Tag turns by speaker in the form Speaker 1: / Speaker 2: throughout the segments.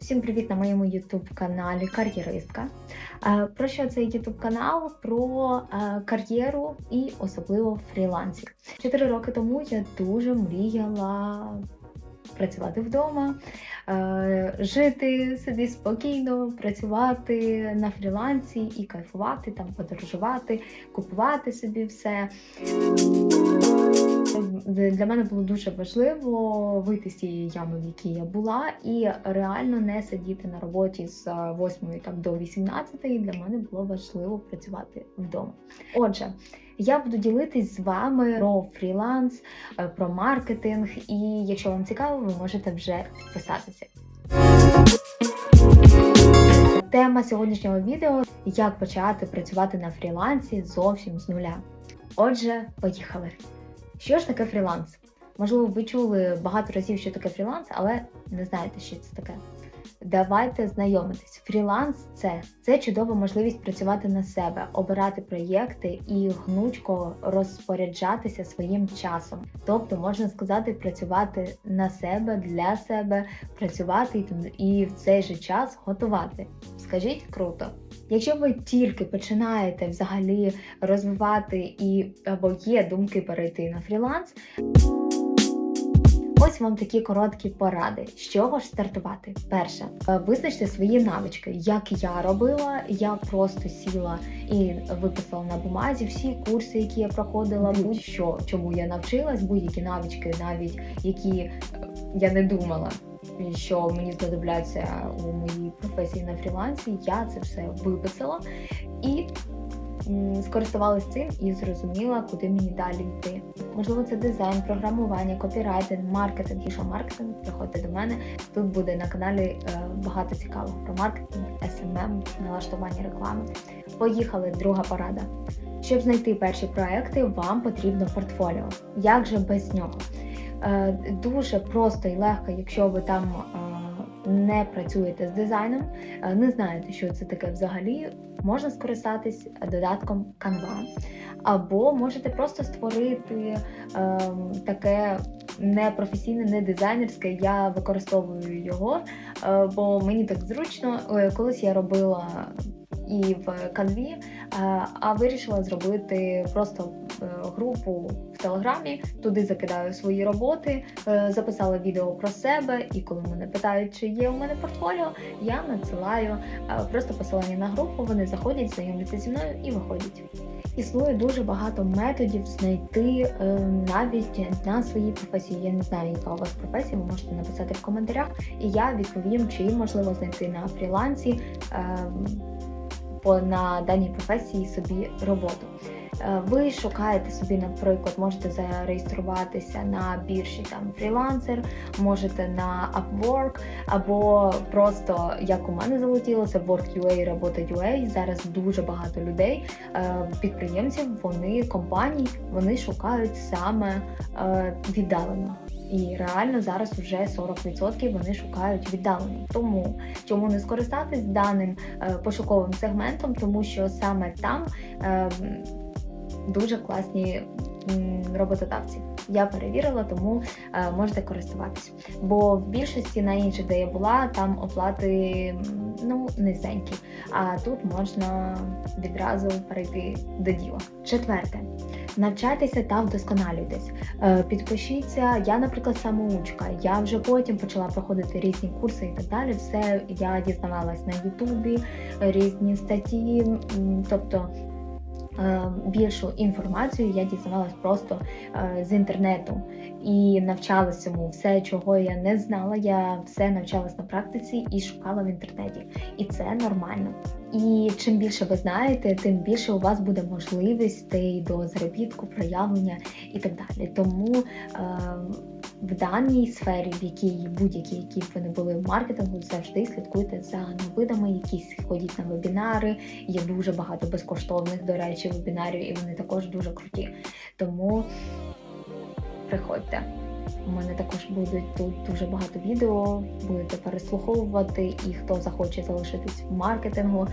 Speaker 1: Всім привіт на моєму youtube каналі Кар'єристка. Е, Про що цей youtube канал? Про е, кар'єру і особливо в фрілансі. Чотири роки тому я дуже мріяла працювати вдома, е, жити собі спокійно, працювати на фрілансі і кайфувати, там подорожувати, купувати собі все. Для мене було дуже важливо вийти з цієї ями, в якій я була, і реально не сидіти на роботі з 8 там, до 18. Для мене було важливо працювати вдома. Отже, я буду ділитись з вами про фріланс, е, про маркетинг, і якщо вам цікаво, ви можете вже підписатися. Тема сьогоднішнього відео як почати працювати на фрілансі зовсім з нуля. Отже, поїхали. Що ж таке фріланс? Можливо, ви чули багато разів, що таке фріланс, але не знаєте, що це таке. Давайте знайомитись. Фріланс це, це чудова можливість працювати на себе, обирати проєкти і гнучко розпоряджатися своїм часом. Тобто, можна сказати, працювати на себе, для себе, працювати і, в цей же час готувати. Скажіть круто. Якщо ви тільки починаєте взагалі розвивати і або є думки перейти на фріланс, ось вам такі короткі поради. З чого ж стартувати? Перше, е, визначте свої навички. Як я робила, я просто сіла і виписала на бумазі всі курси, які я проходила, будь-що чому я навчилась, будь-які навички, навіть які е, я не думала що мені знадобляться у моїй професії на фрілансі, я це все виписала і скористувалася цим і зрозуміла, куди мені далі йти. Можливо, це дизайн, програмування, копірайтинг, маркетинг і що маркетинг. Приходьте до мене. Тут буде на каналі е, багато цікавого про маркетинг, SMM, налаштування реклами. Поїхали, друга порада. Щоб знайти перші проекти, вам потрібно портфоліо. Як же без нього? Е, дуже просто і легко, якщо ви там е, не працюєте з дизайном, е, не знаєте, що це таке взагалі, можна скористатись додатком Canva. Або можете просто створити таке не професійне, не дизайнерське. Я використовую його, бо мені так зручно. Колись я робила і в канві, а вирішила зробити просто е, групу в телеграмі. Туди закидаю свої роботи, е, записала відео про себе, і коли мене питають, чи є у мене портфоліо, я надсилаю е, просто посилання на групу. Вони заходять, знайомляться зі мною і виходять. Існує дуже багато методів знайти е, навіть на своїй професії. Я не знаю, яка у вас професія, ви можете написати в коментарях, і я відповім, чи можливо знайти на фрілансі. На даній професії собі роботу. Е, Ви шукаєте собі, наприклад, можете зареєструватися на біржі там фрілансер, можете на Upwork, або просто як у мене залетілося Work.ua, робота.ua. Зараз дуже багато людей, е, підприємців, вони компаній, вони шукають саме е, віддалено. І реально зараз вже 40% вони шукають віддалені. Тому чому не скористатись даним пошуковим сегментом, тому що саме там дуже класні роботодавці. Я перевірила, тому е, можете користуватись. Бо в більшості на інших, де я була, там оплати ну низенькі. А тут можна відразу перейти до діла. Четверте. Навчайтеся та вдосконалюйтесь. Е, Підпишіться. Я, наприклад, самоучка. Я вже потім почала проходити різні курси і так далі. Все я дізнавалась на Ютубі, різні статті, тобто. Е, Більшу інформацію я дізнавалась просто е, з інтернету і навчалась цьому. Все, чого я не знала, я все навчалась на практиці і шукала в інтернеті. І це нормально. І чим більше ви знаєте, тим більше у вас буде можливостей до заробітку, проявлення і так далі. Тому е, в даній сфері, в якій будь-якій, які б ви не були в маркетингу, завжди слідкуйте за новидами, якісь ходіть на вебінари. Є дуже багато безкоштовних, до речі, вебінарів, і вони також дуже круті. Тому приходьте. У мене також будуть тут дуже багато відео, будете переслуховувати, і хто захоче залишитись в маркетингу,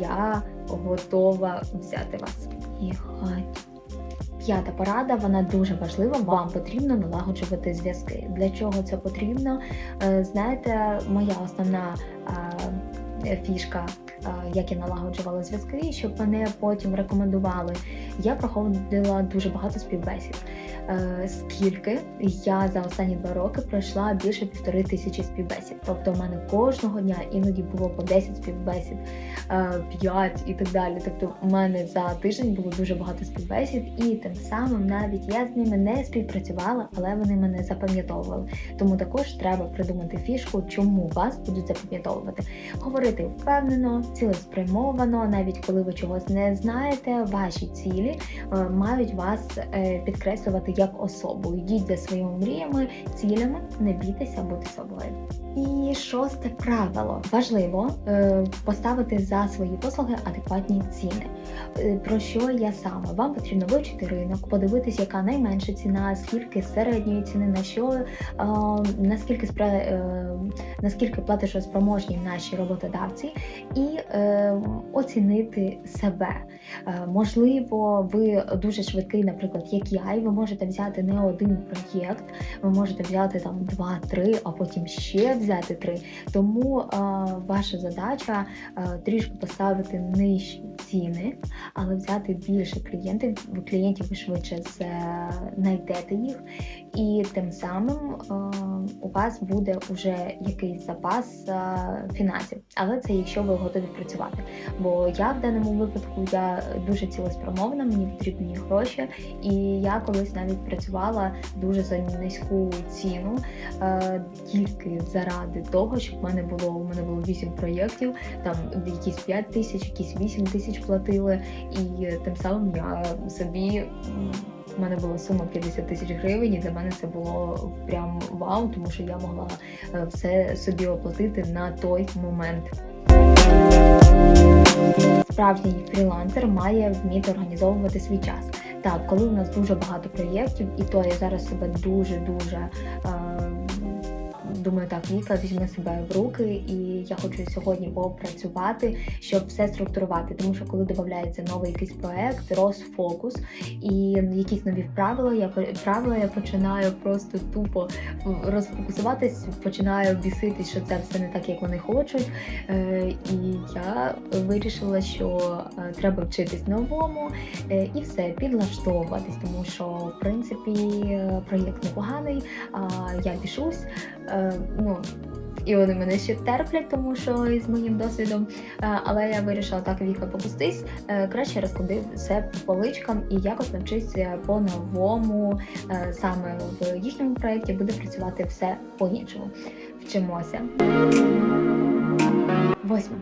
Speaker 1: я готова взяти вас. І хай П'ята порада, вона дуже важлива. Вам потрібно налагоджувати зв'язки. Для чого це потрібно? Е, Знаєте, моя основна е, фішка, е, як я налагоджувала зв'язки, щоб мене потім рекомендували. Я проходила дуже багато співбесід. Е, Скільки я за останні два роки пройшла більше півтори тисячі співбесід. Тобто, в мене кожного дня іноді було по 10 співбесід, 5 і так далі. Тобто, у мене за тиждень було дуже багато співбесід, і тим самим навіть я з ними не співпрацювала, але вони мене запам'ятовували. Тому також треба придумати фішку, чому вас будуть запам'ятовувати. Говорити впевнено, цілеспрямовано, навіть коли ви чогось не знаєте, ваші цілі е, мають вас е, підкреслювати як особу. Йдіть за своїми мріями, цілями, не бійтеся бути собою. І шосте правило важливо е, поставити за свої послуги адекватні ціни. Е, Про що я саме? Вам потрібно вивчити ринок, подивитись, яка найменша ціна, скільки середньої ціни, на що е, наскільки спре, наскільки платежоспроможні наші роботодавці, і оцінити себе. Можливо, ви дуже швидкий, наприклад, як я, і ви можете взяти не один проєкт, ви можете взяти там два-три, а потім ще взяти три. Тому е, ваша задача е, трішки поставити нижчі ціни, але взяти більше клієнтів, клієнтів ви швидше знайдете їх, і тим самим е, у вас буде вже якийсь запас е, фінансів. Але це якщо ви готові працювати. Бо я в даному випадку я дуже цілеспрямована, мені потрібні гроші, і я колись навіть працювала дуже за низьку ціну, е, тільки заради того, щоб в мене було у мене було 8 проєктів, там якісь 5 тисяч, якісь 8 тисяч платили, і тим самим я собі. У мене була сума 50 тисяч гривень, і для мене це було прям вау, тому що я могла е, все собі оплатити на той момент. Справжній фрілансер має вміти організовувати свій час. Так, коли у нас дуже багато проєктів, і то я зараз себе дуже дуже думаю, так, Віка візьме себе в руки, і я хочу сьогодні попрацювати, щоб все структурувати. Тому що коли додається новий якийсь проект, розфокус і якісь нові правила, я правила я починаю просто тупо розфокусуватись, починаю біситись, що це все не так, як вони хочуть. Е, І я вирішила, що е, треба вчитись новому е, і все підлаштовуватись, тому що в принципі проєкт непоганий, а я пішусь. Ну, і вони мене ще терплять, тому що із моїм досвідом. Е, Але я вирішила так віка попустись. е, Краще розклади все по поличкам і якось по-новому. Е, Саме в їхньому проєкті буде працювати все по-іншому. Вчимося. Восьме.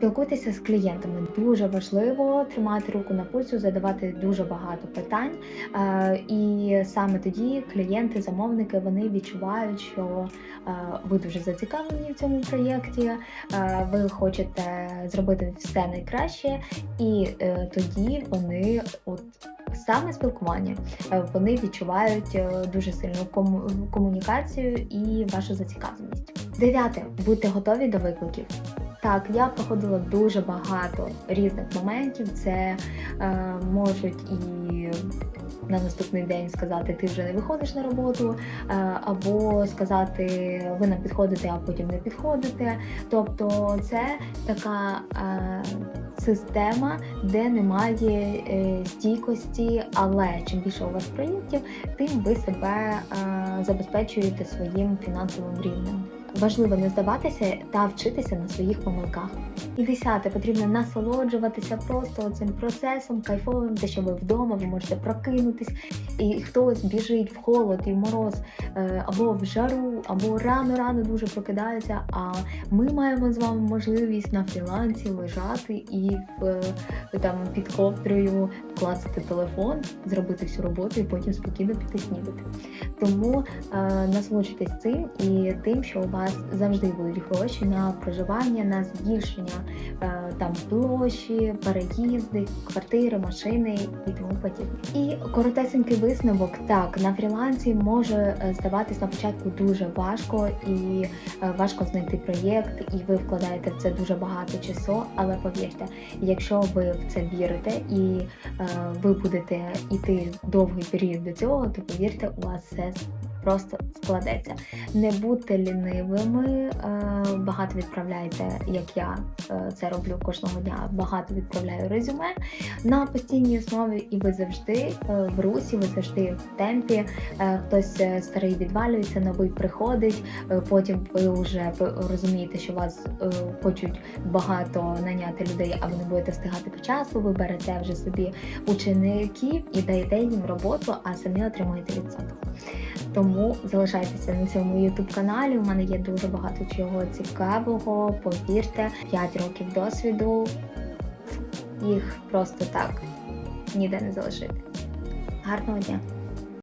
Speaker 1: Спілкуйтеся з клієнтами. Дуже важливо тримати руку на пульсу, задавати дуже багато питань. Е, І саме тоді клієнти, замовники вони відчувають, що е, ви дуже зацікавлені в цьому проєкті, е, ви хочете зробити все найкраще, і тоді вони от. Саме спілкування вони відчувають дуже сильну кому- комунікацію і вашу зацікавленість. Дев'яте будьте готові до викликів. Так, я проходила дуже багато різних моментів. Це е, можуть і на наступний день сказати, ти вже не виходиш на роботу, е, або сказати, ви нам підходите, а потім не підходите. Тобто, це така е, система, де немає е, стійкості, але чим більше у вас проєктів, тим ви себе е, забезпечуєте своїм фінансовим рівнем. Важливо не здаватися та вчитися на своїх помилках. І десяте потрібно насолоджуватися просто цим процесом кайфовим, те, що ви вдома, ви можете прокинутись, і хтось біжить в холод і в мороз, е, або в жару, або рано-рано дуже прокидається. А ми маємо з вами можливість на фрілансі лежати і е, там під ковдрою клацати телефон, зробити всю роботу і потім спокійно піти снідати. Тому е, насолоджуйтесь цим і тим, що у вас вас завжди будуть гроші на проживання, на збільшення е, там площі, переїзди, квартири, машини і тому подібне. І коротесенький висновок так на фрілансі може е, здаватись на початку дуже важко і е, важко знайти проєкт, і ви вкладаєте в це дуже багато часу. Але повірте, якщо ви в це вірите і ви будете йти довгий період до цього, то повірте, у вас все просто складеться. Не будьте лінивими, е, багато відправляйте, як я е, це роблю кожного дня. Багато відправляю резюме на постійній основі, і ви завжди е, в русі, ви завжди в темпі. Хтось старий відвалюється, новий приходить. Потім ви вже розумієте, що вас хочуть багато наняти людей, а ви не будете встигати по часу. Ви берете вже собі учеників і даєте їм роботу, а самі отримуєте відсоток. Тому залишайтеся на цьому youtube каналі. У мене є дуже багато чого цікавого. Повірте, 5 років досвіду. Їх просто так ніде не залишити. Гарного дня!